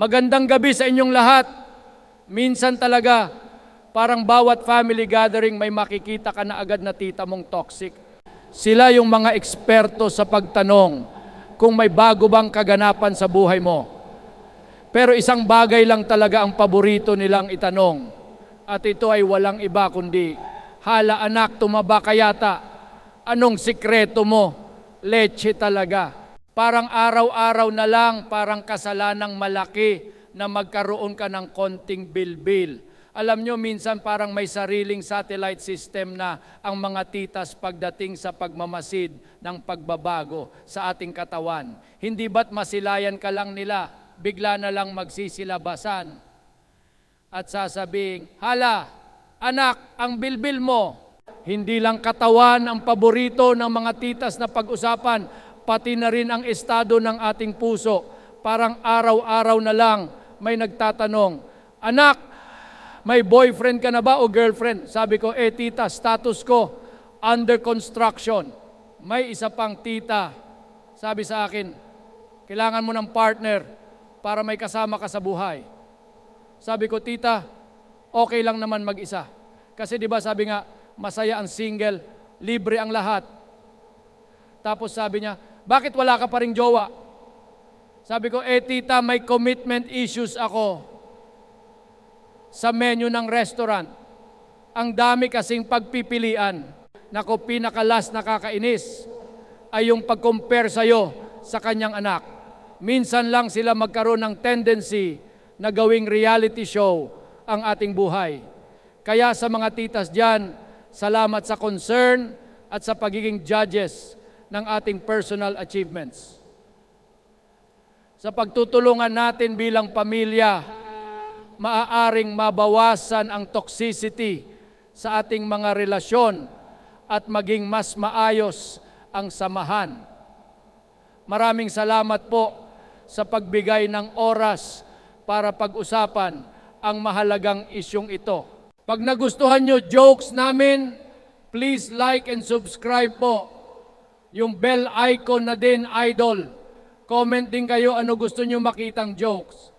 Magandang gabi sa inyong lahat. Minsan talaga, parang bawat family gathering may makikita ka na agad na tita mong toxic. Sila yung mga eksperto sa pagtanong kung may bago bang kaganapan sa buhay mo. Pero isang bagay lang talaga ang paborito nilang itanong. At ito ay walang iba kundi, Hala anak, tumaba ka yata. Anong sikreto mo? Leche talaga. Parang araw-araw na lang, parang kasalanang malaki na magkaroon ka ng konting bilbil. Alam nyo, minsan parang may sariling satellite system na ang mga titas pagdating sa pagmamasid ng pagbabago sa ating katawan. Hindi ba't masilayan ka lang nila, bigla na lang magsisilabasan at sasabing, Hala, anak, ang bilbil mo. Hindi lang katawan ang paborito ng mga titas na pag-usapan, pati na rin ang estado ng ating puso. Parang araw-araw na lang may nagtatanong, Anak, may boyfriend ka na ba o girlfriend? Sabi ko, eh tita, status ko, under construction. May isa pang tita, sabi sa akin, kailangan mo ng partner para may kasama ka sa buhay. Sabi ko, tita, okay lang naman mag-isa. Kasi di ba sabi nga, masaya ang single, libre ang lahat. Tapos sabi niya, bakit wala ka pa ring jowa? Sabi ko, eh tita, may commitment issues ako sa menu ng restaurant. Ang dami kasing pagpipilian. Nako, pinakalas nakakainis ay yung pag-compare sa'yo sa kanyang anak. Minsan lang sila magkaroon ng tendency na gawing reality show ang ating buhay. Kaya sa mga titas dyan, salamat sa concern at sa pagiging judges ng ating personal achievements. Sa pagtutulungan natin bilang pamilya, maaaring mabawasan ang toxicity sa ating mga relasyon at maging mas maayos ang samahan. Maraming salamat po sa pagbigay ng oras para pag-usapan ang mahalagang isyong ito. Pag nagustuhan nyo jokes namin, please like and subscribe po. Yung bell icon na din, idol. Comment din kayo ano gusto nyo makitang jokes.